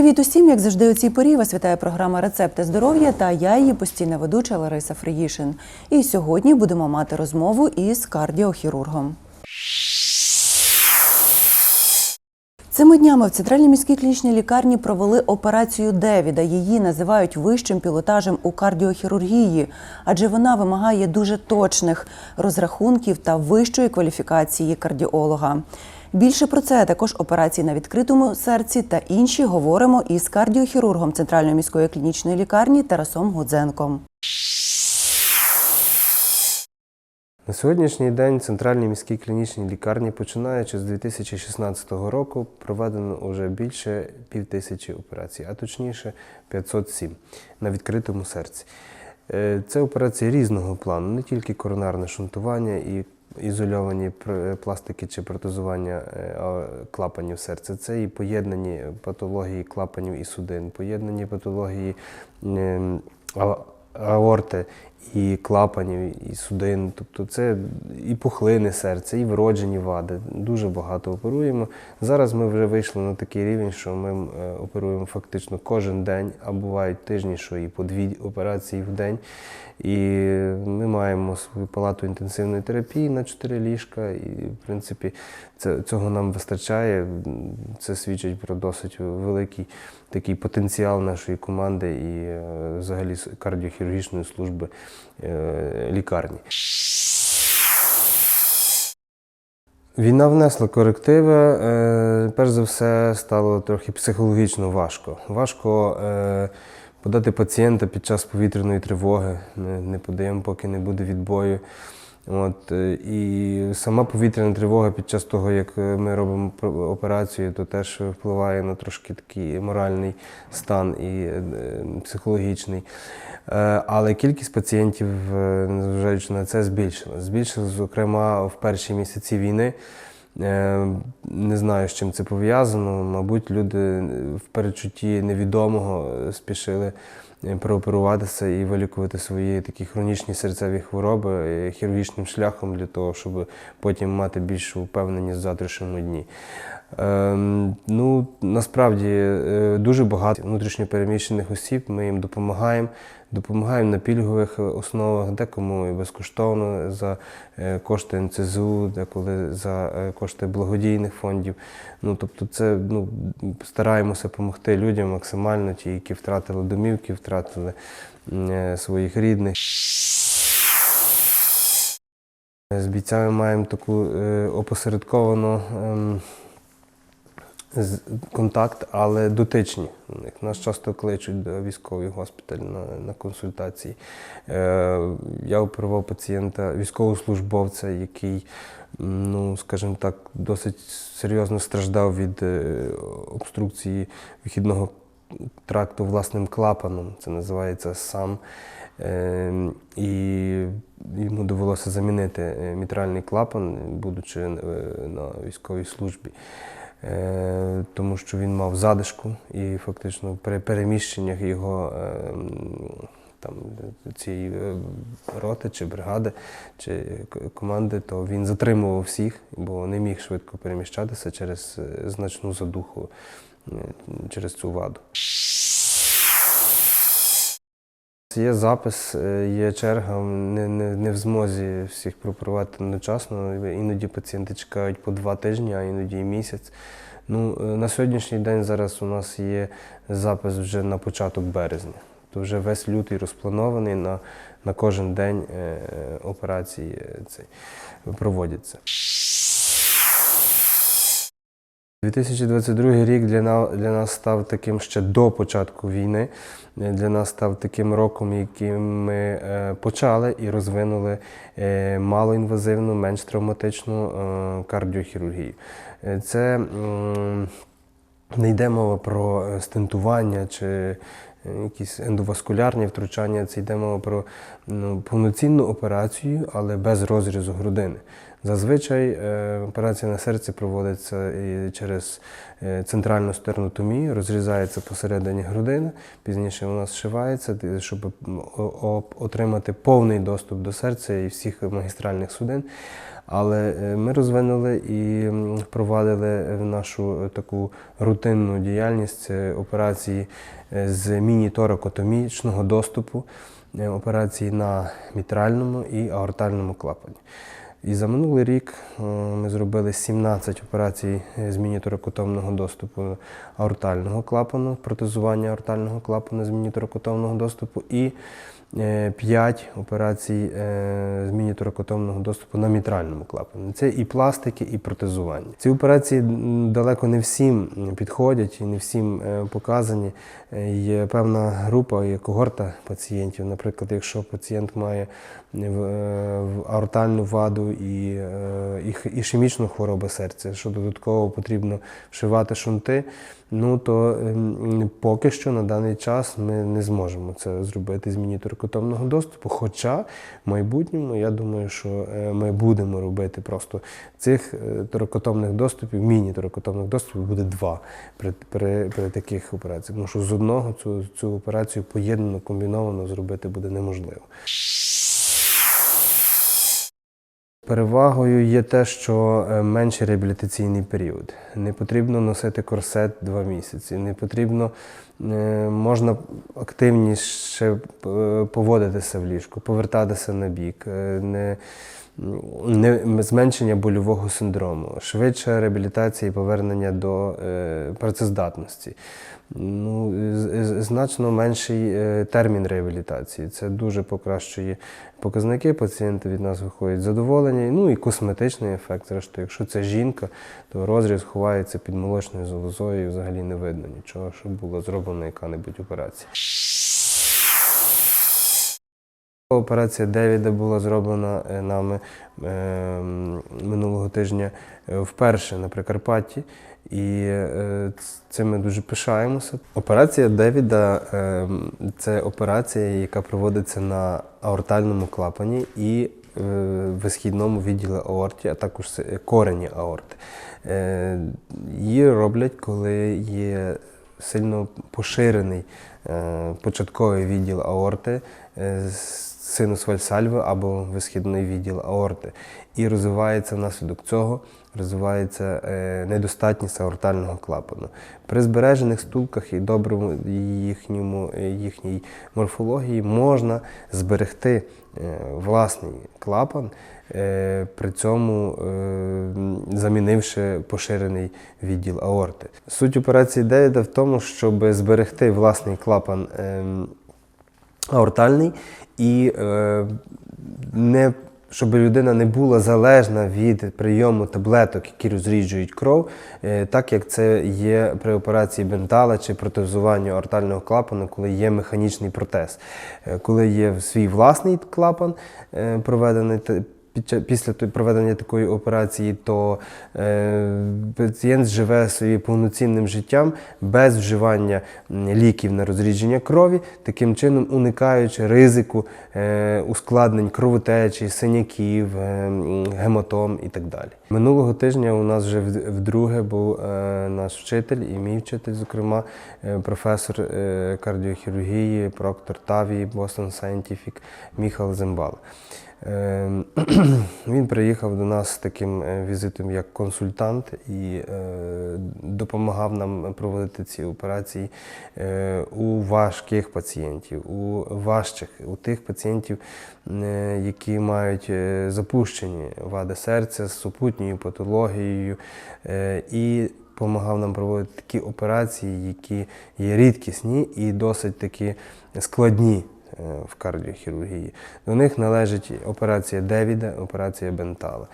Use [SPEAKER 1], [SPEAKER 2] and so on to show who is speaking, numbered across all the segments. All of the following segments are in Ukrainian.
[SPEAKER 1] Привіт усім! Як завжди у цій порі вас вітає програма Рецепти здоров'я та я її постійна ведуча Лариса Фриїшин. І сьогодні будемо мати розмову із кардіохірургом. Цими днями в центральній міській клінічній лікарні провели операцію Девіда. Її називають вищим пілотажем у кардіохірургії, адже вона вимагає дуже точних розрахунків та вищої кваліфікації кардіолога. Більше про це а також операції на відкритому серці та інші говоримо із кардіохірургом центральної міської клінічної лікарні Тарасом Гудзенком.
[SPEAKER 2] На сьогоднішній день в Центральній міській клінічній лікарні, починаючи з 2016 року, проведено вже більше півтисячі операцій, а точніше 507 на відкритому серці. Е, Це операції різного плану, не тільки коронарне шунтування і ізольовані пластики чи протезування е, клапанів серця. Це і поєднані патології клапанів і судин, поєднані патології ем, аорти і клапанів, і судин. Тобто це і пухлини серця, і вроджені вади. Дуже багато оперуємо. Зараз ми вже вийшли на такий рівень, що ми е, оперуємо фактично кожен день, а бувають тижні, що і по дві операції в день. І ми маємо свою палату інтенсивної терапії на 4 ліжка. І, в принципі, це, цього нам вистачає. Це свідчить про досить великий такий потенціал нашої команди і е, взагалі кардіохірургічної служби лікарні. Війна внесла корективи. Е, Перш за все, стало трохи психологічно важко. Важко е, подати пацієнта під час повітряної тривоги. Не подаємо, поки не буде відбою. От, е, і сама повітряна тривога під час того, як е, ми робимо операцію, то теж впливає на трошки такий моральний стан і е, психологічний. Але кількість пацієнтів, незважаючи на це, збільшилась. Збільшилась, зокрема, в перші місяці війни. Е, Не знаю, з чим це пов'язано. Мабуть, люди в передчутті невідомого е, спішили е, прооперуватися і вилікувати свої такі хронічні серцеві хвороби е, хірургічним шляхом для того, щоб потім мати більшу впевненість в завтрашньому дні. Ем, ну, насправді е, дуже багато внутрішньопереміщених осіб. Ми їм допомагаємо, допомагаємо на пільгових основах, декому і безкоштовно за е, кошти НЦЗУ, деколи за е, кошти благодійних фондів. Ну, тобто, це ну, стараємося допомогти людям максимально, ті, які втратили домівки, втратили е, своїх рідних. З бійцями маємо таку опосередковану ем, контакт, але дотичні. Нас часто кличуть до військовий госпіталь на, на консультації. Е, я оперував пацієнта, військовослужбовця, який, ну, скажімо так, досить серйозно страждав від е, обструкції вихідного тракту власним клапаном. Це називається САМ. Е, І йому довелося замінити е, мітральний клапан, будучи е, на військовій службі. Е, Тому що він мав задишку і фактично при переміщеннях його е, там, цієї е, роти чи бригади чи команди, то він затримував всіх, бо не міг швидко переміщатися через значну задуху, через цю ваду. Є запис, е, є черга, не, не, не в змозі всіх прооперувати одночасно. Іноді пацієнти чекають по два тижні, а іноді і місяць. Ну, е, на сьогоднішній день зараз у нас є запис вже на початок березня. То вже весь лютий розпланований на, на кожен день е, операції цей, проводяться. 2022 рік для нас, для нас став таким ще до початку війни. Для нас став таким роком, яким ми е, почали і розвинули е, малоінвазивну, менш травматичну е, кардіохірургію. Це не йде мова про стентування чи якісь ендоваскулярні втручання, це йде мова про ну, повноцінну операцію, але без розрізу грудини. Зазвичай е, операція на серці проводиться і через е, центральну стернотомію, розрізається посередині грудини, пізніше вона зшивається, щоб отримати повний доступ до серця і всіх магістральних судин. Але е, ми розвинули і впровадили нашу е, таку рутинну діяльність це операції е, з міні-торакотомічного доступу, е, операції на мітральному і аортальному клапані. І за минулий рік е, ми зробили 17 операцій е, з міні-торакотомного доступу аортального клапану, протезування аортального клапану з міні-торакотомного доступу і 5 операцій е, з міні-торакотомного доступу на мітральному клапані. Це і пластики, і протезування. Ці операції далеко не всім підходять і не всім е, показані. Е, Є певна група, є когорта пацієнтів. Наприклад, якщо пацієнт має е, аортальну ваду і, е, і, х- ішемічну хворобу серця, що додатково потрібно вшивати шунти, ну то ем, поки що на даний час ми не зможемо це зробити з міні-торкотомного доступу. Хоча в майбутньому я думаю, що е, ми будемо робити просто цих е, торакотомних доступів, міні-торакотомних доступів буде два при, при, при таких операціях. Тому що з одного цю, цю операцію поєднано, комбіновано зробити буде неможливо. Перевагою є те, що е, менший реабілітаційний період. Не потрібно носити корсет два місяці, не потрібно, е, можна активніше е, поводитися в ліжку, повертатися на бік, не, зменшення больового синдрому, швидша реабілітація і повернення до е, працездатності. Ну, значно менший е, термін реабілітації. Це дуже покращує показники. Пацієнти від нас виходять задоволені. Ну і косметичний ефект. Зрештою, якщо це жінка, то розріз ховається під молочною залозою і взагалі не видно нічого, щоб була зроблена яка-небудь операція. Операція Девіда була зроблена е, нами е, минулого тижня е, вперше на Прикарпатті, і е, цим ми дуже пишаємося. Операція Девіда е, це операція, яка проводиться на аортальному клапані і висхідному відділі аорті, а також корені аорти. Її роблять, коли є сильно поширений початковий відділ аорти, с- синус вальсальви або висхідний відділ аорти. І розвивається внаслідок цього розвивається е, недостатність аортального клапану. При збережених стулках і доброму їхньому, е, їхній морфології можна зберегти е, власний клапан, при цьому замінивши поширений відділ аорти. Суть операції Девіда в тому, щоб зберегти власний клапан ем, аортальний і е, не, щоб людина не була залежна від прийому таблеток, які розріджують кров, е, так як це є при операції бентала чи протезуванню аортального клапану, коли є механічний протез. Е, Коли є свій власний клапан, е, проведений після проведення такої операції, то е, пацієнт живе своїм повноцінним життям без вживання ліків на розрідження крові, таким чином уникаючи ризику е, ускладнень кровотечі, синяків, е, гематом і так далі. Минулого тижня у нас вже вдруге був наш вчитель і мій вчитель, зокрема, професор кардіохірургії, проктор Тавії, Boston Scientific Міхал Зембал. Ем, Він приїхав до нас з таким е, візитом як консультант і е, допомагав нам проводити ці операції е, у важких пацієнтів, у важчих, у тих пацієнтів, які мають запущені вади серця з супутньою патологією. І допомагав нам проводити такі операції, які є рідкісні і досить такі складні в кардіохірургії. До них належить операція Девіда, операція Бентала.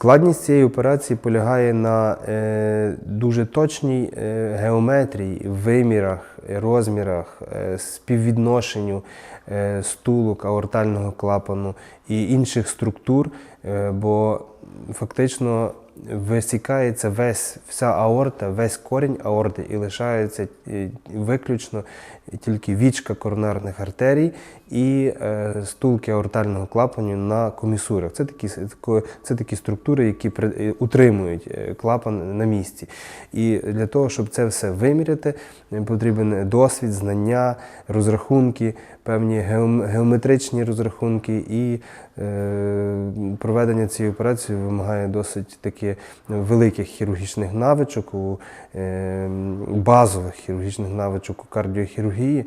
[SPEAKER 2] Складність цієї операції полягає на е, дуже точній е, геометрії, вимірах, е, розмірах, е, співвідношенню е, стулок, аортального клапану і інших структур, е, бо фактично висікається весь вся аорта, весь корінь аорти і лишається е, виключно тільки вічка коронарних артерій і е, стулки аортального клапану на комісурах. Це такі, це такі структури, які е, утримують е, клапан на місці. І для того, щоб це все виміряти, потрібен досвід, знання, розрахунки, певні геометричні розрахунки і е, проведення цієї операції вимагає досить таки великих хірургічних навичок, у, е, базових хірургічних навичок у кардіохірургії.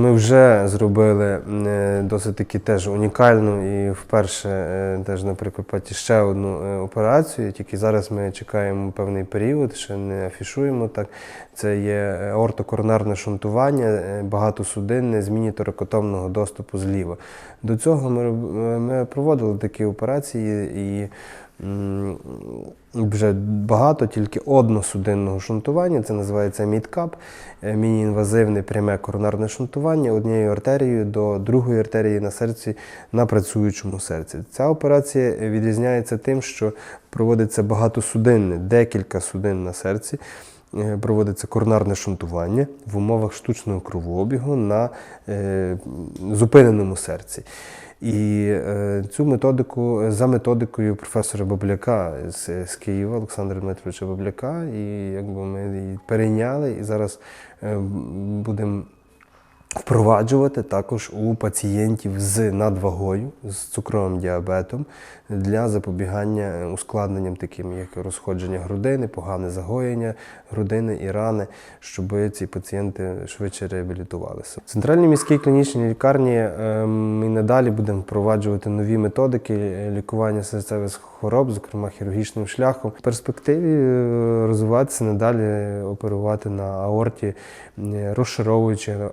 [SPEAKER 2] Ми вже зробили е, досить таки теж унікальну і вперше е, теж на Прикарпатті ще одну е, операцію. Тільки зараз ми чекаємо певний період, ще не афішуємо так. Це є ортокоронарне шунтування, багатосудинне, зміні торакотомного доступу зліва. До цього ми, ми проводили такі операції і вже багато тільки односудинного шунтування, це називається мідкап, мініінвазивне міні-інвазивне пряме коронарне шунтування однією артерією до другої артерії на серці на працюючому серці. Ця операція відрізняється тим, що проводиться багатосудинне, декілька судин на серці. Е, Проводиться коронарне шунтування в умовах штучного кровообігу на е, зупиненому серці. І е, цю методику за методикою професора Бабляка з, з Києва, Олександра Дмитровича Бабляка, і якби ми її перейняли і зараз будемо впроваджувати також у пацієнтів з надвагою, з цукровим діабетом для запобігання ускладненням, таким як розходження грудини, погане загоєння грудини і рани, щоб ці пацієнти швидше реабілітувалися. В центральній міській клінічній лікарні е, ми надалі будемо впроваджувати нові методики лікування серцевих хвороб, зокрема хірургічним шляхом. В перспективі е, розвиватися надалі, оперувати на аорті, е, розшаровуючи е,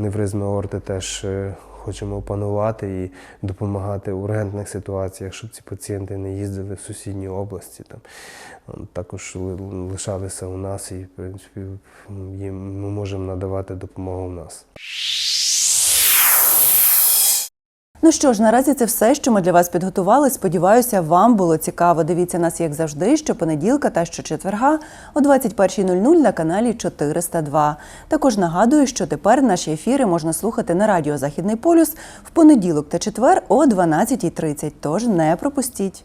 [SPEAKER 2] аневризми орти теж е, хочемо опанувати і допомагати в ургентних ситуаціях, щоб ці пацієнти не їздили в сусідні області. Там також лишалися у нас і в принципі їм ми можемо надавати допомогу в нас.
[SPEAKER 1] Ну що ж, наразі це все, що ми для вас підготували. Сподіваюся, вам було цікаво. Дивіться нас, як завжди, щопонеділка та щочетверга о 21.00 на каналі 402. Також нагадую, що тепер наші ефіри можна слухати на радіо Західний полюс в понеділок та четвер о 12.30. Тож не пропустіть.